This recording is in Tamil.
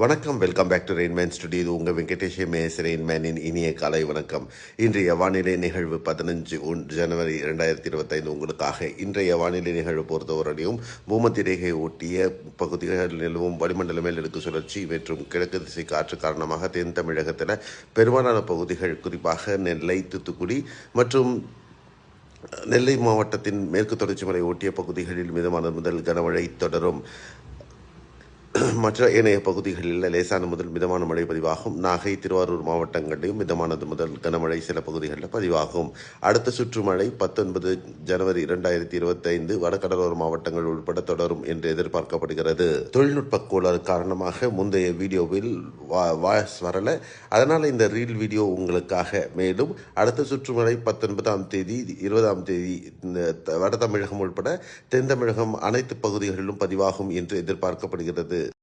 வணக்கம். Welcome back to Rainman studio இது உங்கள் வெங்கடேஷ் மேஸ் ரெயின்மேனின் இனிய காலை வணக்கம். இன்றைய வானிலை நிகழ்வு பதினஞ்சு ஒன் ஜனவரி இரண்டாயிரத்தி இருபத்தைந்து உங்களுக்காக. இன்றைய வானிலை நிகழ்வு பொறுத்தவரையும் பூமத்திய ரேகை ஒட்டிய பகுதிகளில் நிலவும் வளிமண்டல மேலடுக்கு சுழற்சி மற்றும் கிழக்கு திசை காற்று காரணமாக தென் தமிழகத்தில் பெரும்பாலான பகுதிகள் குறிப்பாக நெல்லை தூத்துக்குடி மற்றும் நெல்லை மாவட்டத்தின் மேற்கு தொடர்ச்சி மலை ஒட்டிய பகுதிகளில் மிதமான முதல் கனமழை தொடரும். மற்ற ஏனைய பகுதிகளில் லேசான முதல் மிதமான மழை பதிவாகும். நாகை திருவாரூர் மாவட்டங்களிலும் மிதமானது முதல் கனமழை சில பகுதிகளில் பதிவாகும். அடுத்த சுற்று மழை பத்தொன்பது ஜனவரி இரண்டாயிரத்தி இருபத்தைந்து வடகடலோர மாவட்டங்கள் உட்பட தொடரும் என்று எதிர்பார்க்கப்படுகிறது. தொழில்நுட்ப கோளாறு காரணமாக முந்தைய வீடியோவில் வா- வாய்ஸ் வரலை. அதனால் இந்த ரீல் வீடியோ உங்களுக்காக. மேலும் அடுத்த சுற்றுமுறை பத்தொன்பதாம் தேதி இருபதாம் தேதி இந்த வட தமிழகம் உட்பட தென் தமிழகம் அனைத்து பகுதிகளிலும் பதிவாகும் என்று எதிர்பார்க்கப்படுகிறது.